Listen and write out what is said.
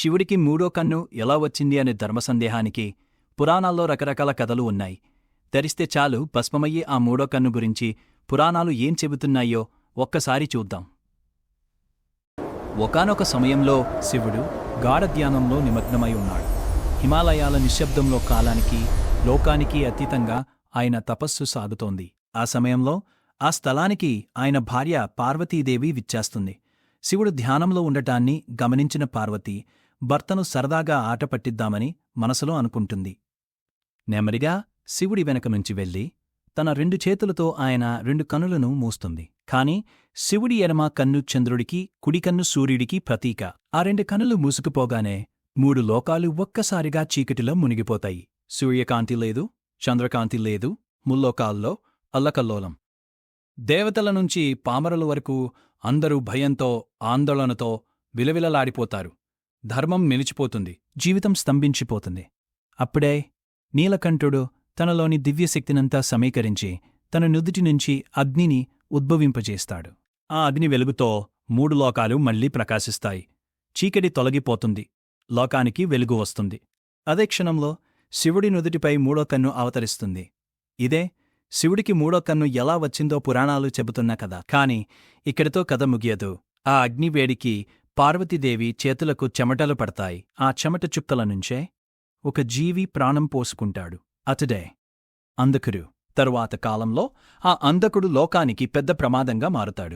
శివుడికి మూడో కన్ను ఎలా వచ్చింది అనే ధర్మసందేహానికి పురాణాల్లో రకరకాల కథలు ఉన్నాయి. తెరిస్తే చాలు భస్మమయ్యే ఆ మూడో కన్ను గురించి పురాణాలు ఏం చెబుతున్నాయో ఒక్కసారి చూద్దాం. ఒకానొక సమయంలో శివుడు గాఢధ్యానంలో నిమగ్నమై ఉన్నాడు. హిమాలయాల నిశ్శబ్దంలో కాలానికి లోకానికి అతీతంగా ఆయన తపస్సు సాగుతోంది. ఆ సమయంలో ఆ స్థలానికి ఆయన భార్య పార్వతీదేవి విచ్చేస్తుంది. శివుడు ధ్యానంలో ఉండటాన్ని గమనించిన పార్వతి భర్తను సరదాగా ఆటపట్టిద్దామని మనసులో అనుకుంటుంది. నెమ్మదిగా శివుడి వెనక నుంచి వెళ్ళి తన రెండు చేతులతో ఆయన రెండు కన్నులను మూస్తుంది. కాని శివుడి ఎడమ కన్ను చంద్రుడికి కుడికన్ను సూర్యుడికి ప్రతీక. ఆ రెండు కన్నులు మూసుకుపోగానే మూడు లోకాలు ఒక్కసారిగా చీకటిలో మునిగిపోతాయి. సూర్యకాంతి లేదు చంద్రకాంతి లేదు ముల్లోకాల్లో అల్లకల్లోలం. దేవతల నుంచి పామరల వరకు అందరూ భయంతో ఆందోళనతో విలవిలలాడిపోతారు. ధర్మం నిలిచిపోతుంది జీవితం స్తంభించిపోతుంది. అప్పుడే నీలకంఠుడు తనలోని దివ్యశక్తినంతా సమీకరించి తన నుదుటి నుంచి అగ్నిని ఉద్భవింపజేస్తాడు. ఆ అగ్ని వెలుగుతో మూడు లోకాలు మళ్ళీ ప్రకాశిస్తాయి. చీకటి తొలగిపోతుంది లోకానికి వెలుగు వస్తుంది. అదే క్షణంలో శివుడి నుదుటిపై మూడో కన్ను అవతరిస్తుంది. ఇదే శివుడికి మూడో కన్ను ఎలా వచ్చిందో పురాణాలు చెబుతున్న కథ. కాని ఇక్కడితో కథ ముగియదు. ఆ అగ్నివేడికి పార్వతీదేవి చేతులకు చెమటలు పడతాయి. ఆ చెమట చుక్కల నుంచే ఒక జీవి ప్రాణం పోసుకుంటాడు. అతడే అందకుడు తరువాత కాలంలో ఆ అందకుడు లోకానికి పెద్ద ప్రమాదంగా మారుతాడు.